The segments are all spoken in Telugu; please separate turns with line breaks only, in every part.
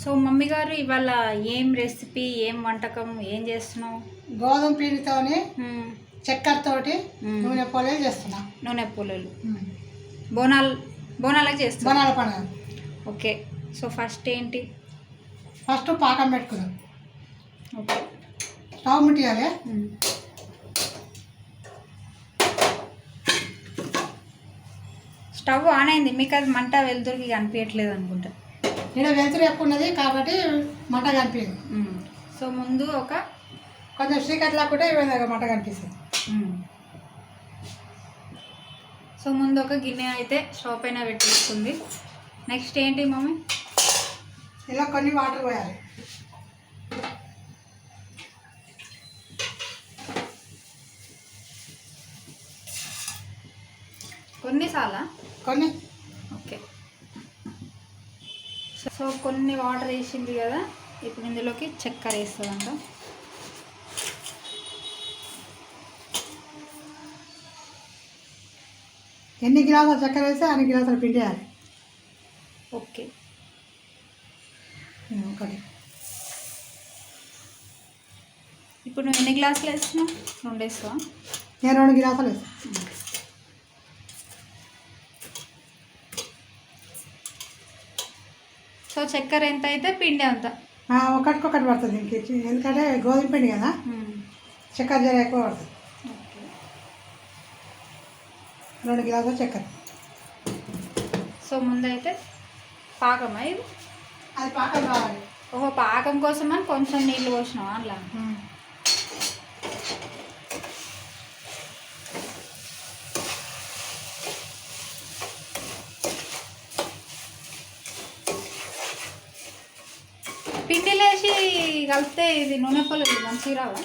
సో మమ్మీ గారు ఇవాళ ఏం రెసిపీ ఏం వంటకం ఏం చేస్తున్నావు
గోధుమ పిండితోని చక్కెరతోటి నూనె పొలలు చేస్తున్నా
నూనె పొలలు బోనాలు బోనాలకు చేస్తా బోనాల పని ఓకే సో ఫస్ట్ ఏంటి
ఫస్ట్ పాకం పెట్టుకుందాం ఓకే స్టవ్ ముట్టియాలి
స్టవ్ ఆన్ అయింది మీకు అది మంట వెలుతురికి కనిపించట్లేదు అనుకుంటా
నేను వెంచర్ ఎక్కువ ఉన్నది కాబట్టి మంట కనిపించింది
సో ముందు ఒక
కొంచెం శ్రీకట్లా కూడా మంట కనిపిస్తుంది
సో ముందు ఒక గిన్నె అయితే స్టవ్ పైన పెట్టేసుకుంది నెక్స్ట్ ఏంటి మమ్మీ
ఇలా కొన్ని వాటర్ పోయాలి కొన్నిసార్లా కొన్ని
సో కొన్ని వాటర్ వేసింది కదా ఇప్పుడు ఇందులోకి చక్కెర వేస్తుందంట
ఎన్ని గ్లాసుల చక్కెర వేస్తే అన్ని గ్లాసులు పిండియాలి
ఓకే ఒకటి ఇప్పుడు నువ్వు ఎన్ని గ్లాసులు వేస్తున్నావు రెండు వేస్తావా
నేను రెండు గ్లాసులు వేస్తాను
సో చక్కెర ఎంత అయితే పిండి అంత
ఒకటికొకటి పడుతుంది దీనికి ఎందుకంటే గోధుమ పిండి కదా చక్కెర జర ఎక్కువ పడుతుంది రెండు గ్లాసులు చక్కెర
సో ముందైతే పాకమా ఇది
అది పాకం కావాలి
ఓహో పాకం కోసం అని కొంచెం నీళ్ళు పోసినాం అలా పిండిలేసి కలిపితే ఇది నూనె పొలలు మంచిగా రావా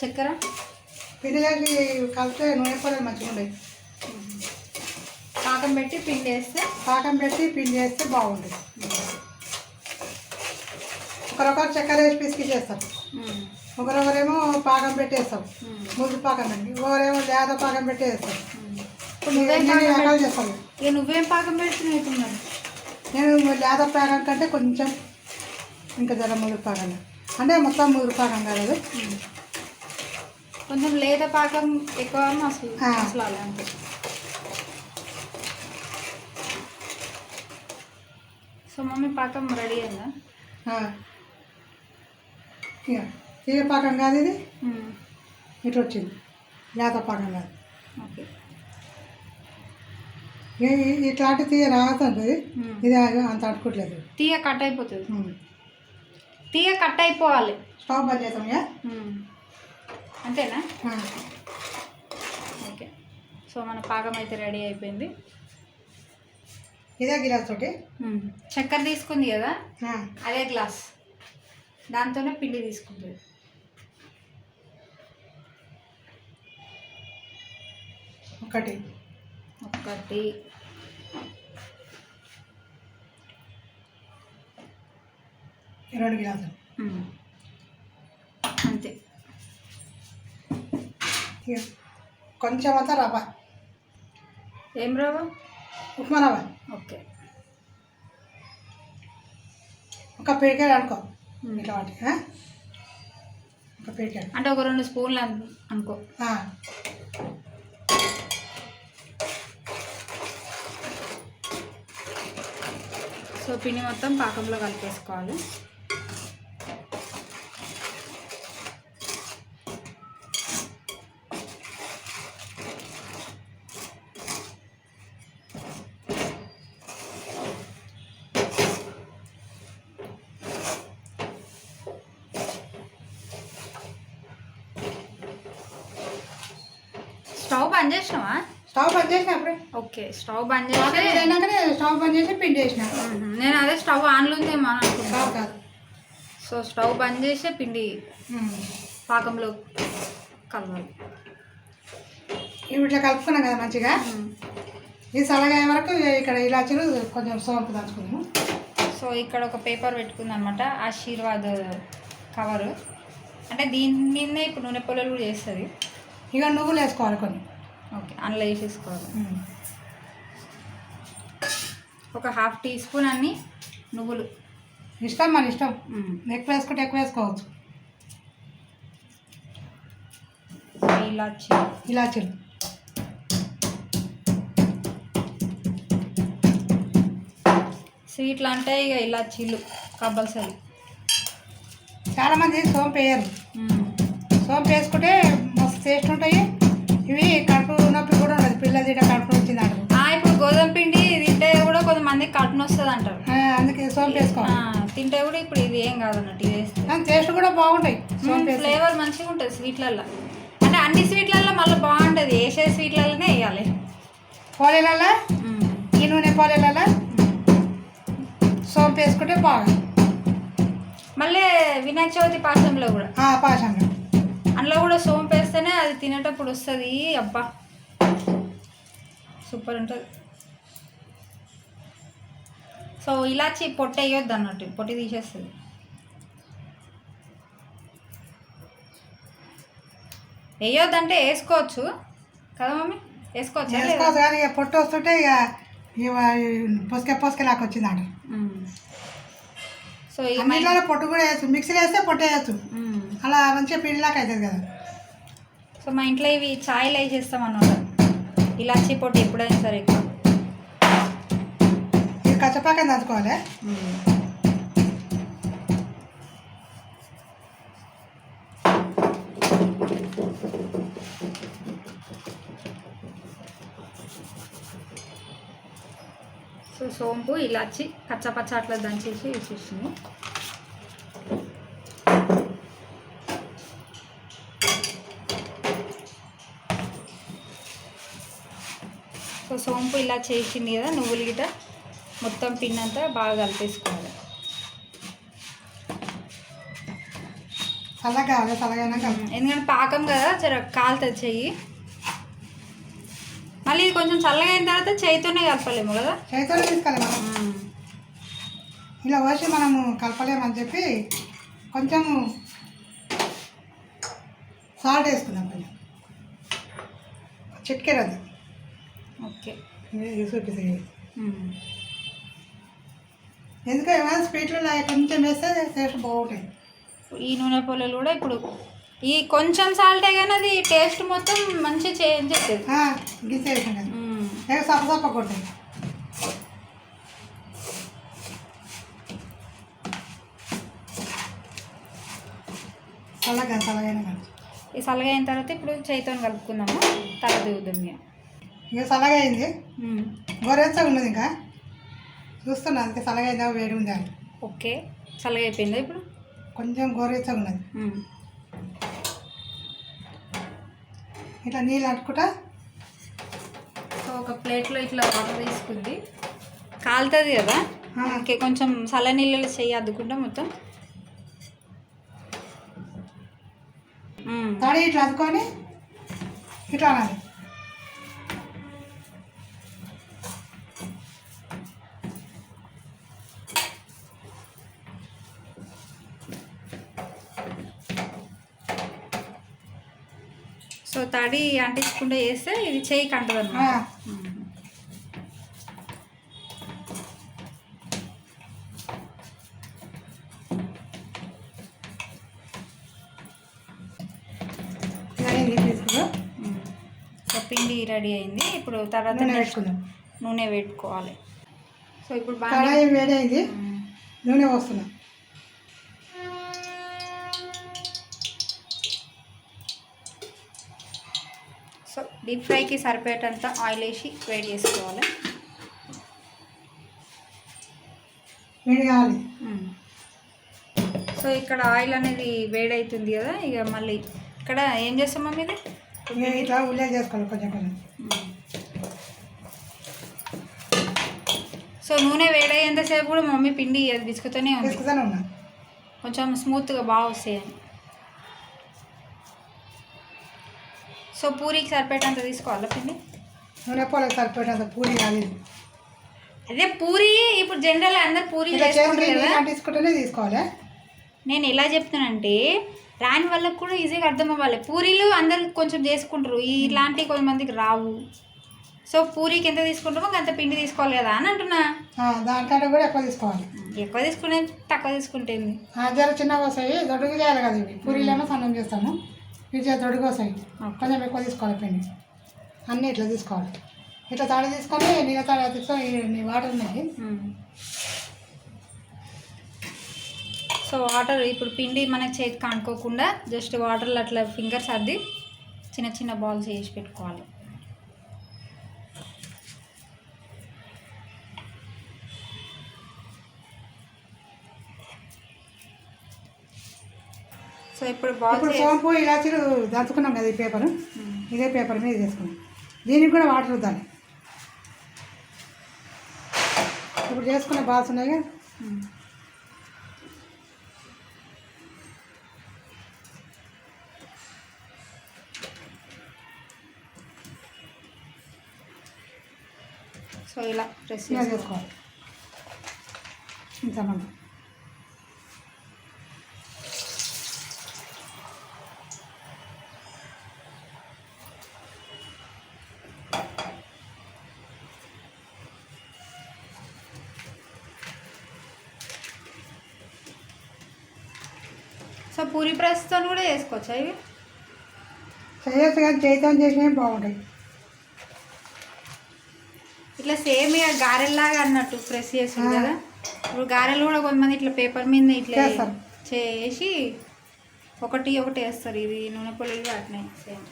చక్కెర
పిండిలోకి కలిపితే నూనె పొలలు మంచిగా ఉండేవి
పాకం పెట్టి పిండి వేస్తే
పాకం పెట్టి పిండి వేస్తే బాగుంటుంది ఒకరొకరు చక్కెర వేసి పిసికి చేస్తాం ఒకరొకరేమో పాకం పెట్టేస్తాం ముందు పాకం పెట్టి ఒకరేమో లేద పాకం పెట్టేస్తాం రకాలు చేస్తాను
నువ్వేం పాకం పెడుతున్నావు
నేను లేత పాకం కంటే కొంచెం ఇంకా జర ముదురుపాకండి అంటే మొత్తం ముదురుపాకం కాలేదు
కొంచెం లేత పాకం ఎక్కువ అసలు మసలాలి అంతే సో మమ్మీ పాకం రెడీ అయిందా
తీగ పాకం కాదు ఇది ఇటు వచ్చింది లేత పాకం కాదు ఓకే ఇట్లాంటి తీయ రావద్దు ఇది అంత అడుకోవట్లేదు
తీయ కట్ అయిపోతుంది తీగ కట్ అయిపోవాలి
స్టవ్ బంద్ చేసాం
అంతేనా ఓకే సో మన పాకం అయితే రెడీ అయిపోయింది
ఇదే గ్లాస్ ఒకటి
చక్కెర తీసుకుంది కదా అదే గ్లాస్ దాంతోనే పిండి తీసుకుంటుంది ఒకటి ఒకటి రెండు గ్లాసులు అంతే
కొంచెం అంతా రవ్వ ఏం రవ్వ ఉప్మా రవ్వ ఓకే ఒక పేకాయలు అనుకో ఇట్లా వాటి
ఒక పేకాయలు అంటే ఒక రెండు స్పూన్లు అనుకో సో పిండి మొత్తం పాకంలో కలిపేసుకోవాలి స్టవ్ బంద్ చేసినావా
స్టవ్ బంద్ చేసిన
ఓకే స్టవ్ బంద్
చేసి స్టవ్ బంద్ చేసి పిండి చేసిన
నేను అదే స్టవ్ ఆన్లో ఉందేమో అనుకుంటున్నాను సో స్టవ్ బంద్ చేసి పిండి పాకంలో కలవాలి
ఇవి ఇట్లా కలుపుకున్నాం కదా మంచిగా ఈ సలగాయ వరకు ఇక్కడ ఇలాచీలు కొంచెం సోంపు దాచుకుందాము
సో ఇక్కడ ఒక పేపర్ అనమాట ఆశీర్వాద్ కవరు అంటే దీని మీదనే ఇప్పుడు నూనె పొలలు కూడా చేస్తుంది
ఇక నువ్వులు వేసుకోవాలి కొన్ని
ఓకే అందులో వేసేసుకోవాలి ఒక హాఫ్ టీ స్పూన్ అన్ని నువ్వులు
ఇష్టం మరి ఇష్టం ఎక్కువ వేసుకుంటే ఎక్కువ వేసుకోవచ్చు ఇలాచి ఇలాచీలు
స్వీట్లు అంటే ఇక ఇలాచీలు కంపల్సరీ
చాలామంది సోంపు వేయరు సోంపు వేసుకుంటే మస్తు టేస్ట్ ఉంటాయి ఇవి కడుపు తినలేదు ఇట్లా వచ్చింది
అంటారు ఇప్పుడు గోధుమ పిండి తింటే కూడా కొంతమంది కడుపు వస్తుంది అంటారు
అందుకే సోంపు వేసుకోవాలి
తింటే కూడా ఇప్పుడు ఇది ఏం కాదు అన్నట్టు
వేస్తే టేస్ట్ కూడా బాగుంటాయి
ఫ్లేవర్ మంచిగా ఉంటుంది స్వీట్లల్లో అంటే అన్ని స్వీట్లల్లో మళ్ళీ బాగుంటుంది వేసే స్వీట్లలోనే వేయాలి
పోలేలలా ఈ నూనె పోలేలలా సోంపు వేసుకుంటే బాగుంది
మళ్ళీ వినాయక చవితి పాశంలో కూడా పాశంలో అందులో కూడా సోంపు వేస్తేనే అది తినేటప్పుడు వస్తుంది అబ్బా సూపర్ ఉంటుంది సో ఇలాచి పొట్ట వేయొద్దు అన్నట్టు పొట్టి తీసేస్తుంది వేయొద్దంటే వేసుకోవచ్చు కదా మమ్మీ వేసుకోవచ్చు
కానీ ఇక పొట్టు వస్తుంటే ఇక పోసుకే పొసకే లాక్ వచ్చింది అంట సో ఇంట్లో పొట్టు కూడా వేస్తాం మిక్సీలో వేస్తే పొట్టు వేయచ్చు అలా మంచిగా పిండిలాగా అవుతుంది కదా
సో మా ఇంట్లో ఇవి ఛాయ్లు వేసేస్తాం అన్నమాట ఇలాచీ పొడి ఎప్పుడైనా సరే
ఇది కచ్చపాకని దంచుకోవాలి
సో సోంపు ఇలాచి పచ్చ అట్లా దంచేసి వేసేసింది సోంపు ఇలా చేసింది కదా నువ్వులు గిట మొత్తం పిండంతా బాగా కలిపేసుకోవాలి ఎందుకంటే పాకం కదా జర కాలుతుంది చెయ్యి మళ్ళీ ఇది కొంచెం చల్లగా అయిన తర్వాత చేయితోనే కలపలేము కదా
చేయితోనే తీసుకోలేము ఇలా పోసి మనము కలపలేమని చెప్పి కొంచెము సాల్ట్ వేసుకుందాం కొంచెం చిట్కేరదు
ఓకే చూపిస్తాయి
ఎందుకో ఏమైనా స్పీడ్లో కొంచెం వేస్తే టేస్ట్ బాగుంటుంది
ఈ నూనె పొలలు కూడా ఇప్పుడు ఈ కొంచెం సాల్ట్ కానీ అది టేస్ట్ మొత్తం మంచి చేంజ్ చేసేది
గిసేసాను సప్ప సప్ప కొట్టాను సలగైన చల్లగైన
ఈ చల్లగైన తర్వాత ఇప్పుడు చేతితో కలుపుకుందాము తల దిగుద్దాం ఇక
ఇక సలగా అయింది గోరెచ్చగా ఉన్నది ఇంకా చూస్తున్నా అంతే సలగా అయిందా వేడి ఉందా
ఓకే చల్లగా అయిపోయిందా ఇప్పుడు
కొంచెం గోరెచ్చగా ఉన్నది ఇట్లా నీళ్ళు అట్టుకుంటా
సో ఒక ప్లేట్లో ఇట్లా వాటర్ తీసుకుంది కాలుతుంది కదా ఓకే కొంచెం సల నీళ్ళు చెయ్యి అద్దుకుంటా మొత్తం
తడి ఇట్లా అద్దుకొని ఇట్లా అనాలి
తడి అంటించకుండా చేస్తే ఇది చేయి కంటది పిండి రెడీ అయింది ఇప్పుడు తర్వాత నూనె పెట్టుకోవాలి
సో ఇప్పుడు బాగా వేడి అయింది నూనె వస్తున్నాం
డీప్ ఫ్రైకి సరిపోయేటంత ఆయిల్ వేసి వేడి చేసుకోవాలి సో ఇక్కడ ఆయిల్ అనేది వేడవుతుంది కదా ఇక మళ్ళీ ఇక్కడ ఏం చేస్తాం మమ్మీ
ఇది ఇట్లా ఉల్లి చేసుకోవాలి కొంచెం కొంచెం
సో నూనె వేడయ్యేంతసేపు కూడా మమ్మీ పిండి అది బిస్కుతూనే ఉంది కొంచెం స్మూత్గా బాగా వస్తాయని సో పూరికి సరిపేటంత తీసుకోవాలా పిండి
నూనె పొలకి సరిపడేంత పూరి కాదు
అదే పూరి ఇప్పుడు జనరల్ అందరు పూరి
తీసుకుంటేనే తీసుకోవాలి
నేను ఎలా చెప్తున్నానంటే రాని వాళ్ళకి కూడా ఈజీగా అర్థం అవ్వాలి పూరీలు అందరు కొంచెం చేసుకుంటారు ఇలాంటివి కొంతమందికి రావు సో పూరీకి ఎంత తీసుకుంటామో అంత పిండి తీసుకోవాలి కదా అని అంటున్నా
ఆ, దానికంటే కూడా ఎక్కువ తీసుకోవాలి
ఎక్కువ తీసుకునే తక్కువ తీసుకుంటే
ఆ, చిన్నగా వస్తాయి దొడ్డుగా చేయాలి కదా ఇవి సన్నం చేస్తాము ఇట్లా తొడిగో సైడ్ కొంచెం ఎక్కువ తీసుకోవాలి పిండి అన్నీ ఇట్లా తీసుకోవాలి ఇట్లా తాడు తీసుకొని నీళ్ళ తాడు తీసుకొని వాటర్ ఉన్నాయి
సో వాటర్ ఇప్పుడు పిండి మనకి చేతికి అనుకోకుండా జస్ట్ వాటర్లో అట్లా ఫింగర్స్ అద్ది చిన్న చిన్న బాల్స్ వేసి పెట్టుకోవాలి ఇప్పుడు ఇప్పుడు ఇప్పుడు
సోంపు ఇలాచీలు దంచుకున్నాం కదా ఈ పేపర్ ఇదే పేపర్ మీద చేసుకున్నాం దీనికి కూడా వాటర్ వద్దాలి ఇప్పుడు చేసుకున్న బాల్స్ ఉన్నాయి కదా
సో ఇలా ప్రెస్ చేసుకోవాలి ఇంతమంది పూరి ప్రెస్తో కూడా వేసుకోవచ్చు అవి
చేయొచ్చు కానీ చేతం చేసినవి బాగుంటాయి
ఇట్లా సేమ్ ఇక గారెల్లాగా అన్నట్టు ప్రెస్ చేస్తుంది కదా ఇప్పుడు గారెలు కూడా కొంతమంది ఇట్లా పేపర్ మీద ఇట్లా చేసి ఒకటి ఒకటి వేస్తారు ఇది నూనె పొడి అట్నే సేమ్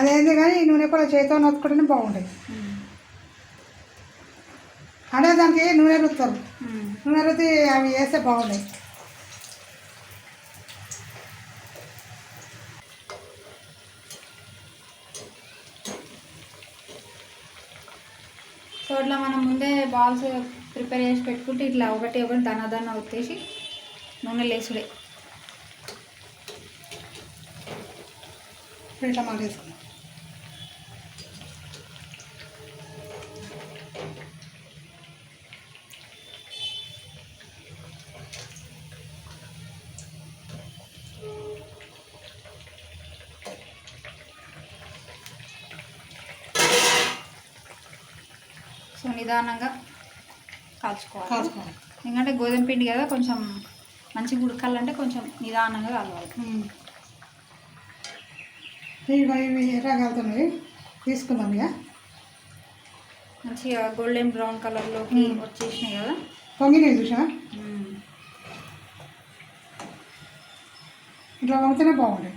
అదేంది కానీ నూనె కూడా చేతితో నొత్తుకుంటేనే బాగుంటాయి అంటే దానికి నూనె రుస్తారు పునరుతి అవి వేస్తే బాగున్నాయి
సో ఇట్లా మనం ముందే బాల్స్ ప్రిపేర్ చేసి పెట్టుకుంటే ఇట్లా ఒకటి ఒకటి దనదన వచ్చేసి నూనె లేసుడే
ఫిల్టర్ మళ్ళీ వేసుకున్నాం
నిదానంగా కాల్చుకోవాలి కాల్చుకోవాలి ఎందుకంటే గోధుమ పిండి కదా కొంచెం మంచిగా ఉడకాలంటే కొంచెం నిదానంగా కలవాలి
ఇవి తీసుకుందాం ఇక
మంచిగా గోల్డెన్ బ్రౌన్ కలర్లోకి వచ్చేసినాయి కదా
పొంగినాయి చూసా ఇట్లా వంగితేనే బాగుండే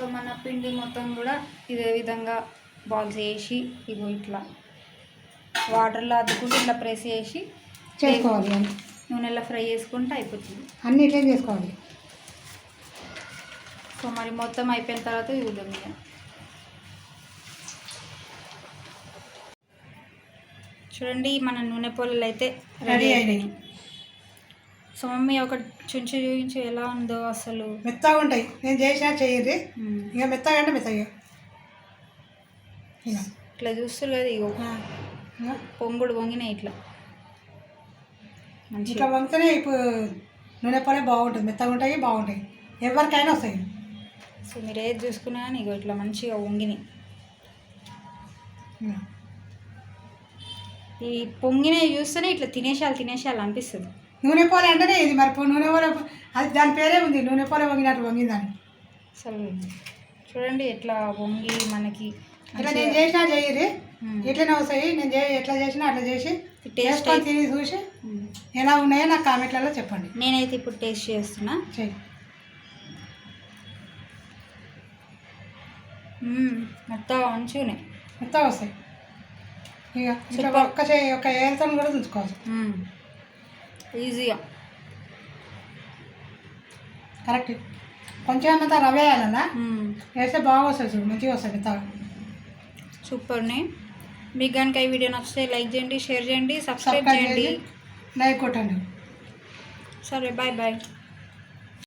సో మన పిండి మొత్తం కూడా ఇదే విధంగా బాల్స్ వేసి ఇవి ఇట్లా వాటర్లో అద్దుకుంటూ ఇట్లా ప్రెస్ చేసి చేసుకోవాలి నూనెలో ఫ్రై చేసుకుంటే అయిపోతుంది
అన్ని ఇట్లా చేసుకోవాలి
సో మరి మొత్తం అయిపోయిన తర్వాత చూద్దాం ఇక చూడండి మన నూనె పొలలు అయితే రెడీ అయినాయి సో మమ్మీ ఒకటి చుంచి చూపించి ఎలా ఉందో అసలు
మెత్తగా ఉంటాయి నేను చేసినా చేయదు ఇంకా మెత్తగా అంటే మెత్తగా
ఇట్లా చూస్తారు కదా ఇగో పొంగుడు పొంగినాయి ఇట్లా
ఇట్లా వంగితేనే ఇప్పుడు నూనె పాలే బాగుంటుంది మెత్తగా ఉంటాయి బాగుంటాయి ఎవరికైనా వస్తాయి
సో మీరు ఏది చూసుకున్నా కానీ ఇగో ఇట్లా మంచిగా వంగినాయి ఈ పొంగినవి చూస్తేనే ఇట్లా తినేసాలి తినేసాలి అనిపిస్తుంది
నూనె పోల అంటేనే ఇది మరి నూనె పోల అది దాని పేరే ఉంది నూనె పోల వంగినట్టు వంగిందని అసలు
చూడండి ఎట్లా వంగి మనకి
ఇట్లా నేను చేసినా చేయరు ఎట్లనే వస్తాయి నేను చే ఎట్లా చేసినా అట్లా చేసి టేస్ట్ తిని చూసి ఎలా ఉన్నాయో నాకు కామెంట్లలో చెప్పండి
నేనైతే ఇప్పుడు టేస్ట్ చేస్తున్నా మొత్తం ఉన్నాయి
మొత్తం వస్తాయి ఇక ఒక్క ఒక్క ఏరుతో కూడా చూసుకోవచ్చు ఈజీగా కరెక్ట్ కొంచెం అంతా రవ వేయాలన్నా వేస్తే బాగా వస్తుంది చూడు మంచిగా వస్తుంది విత్తనం
సూపర్ని మీకు కనుక ఈ వీడియో నచ్చితే లైక్ చేయండి షేర్ చేయండి సబ్స్క్రైబ్ చేయండి లైక్ కొట్టండి సరే బాయ్ బాయ్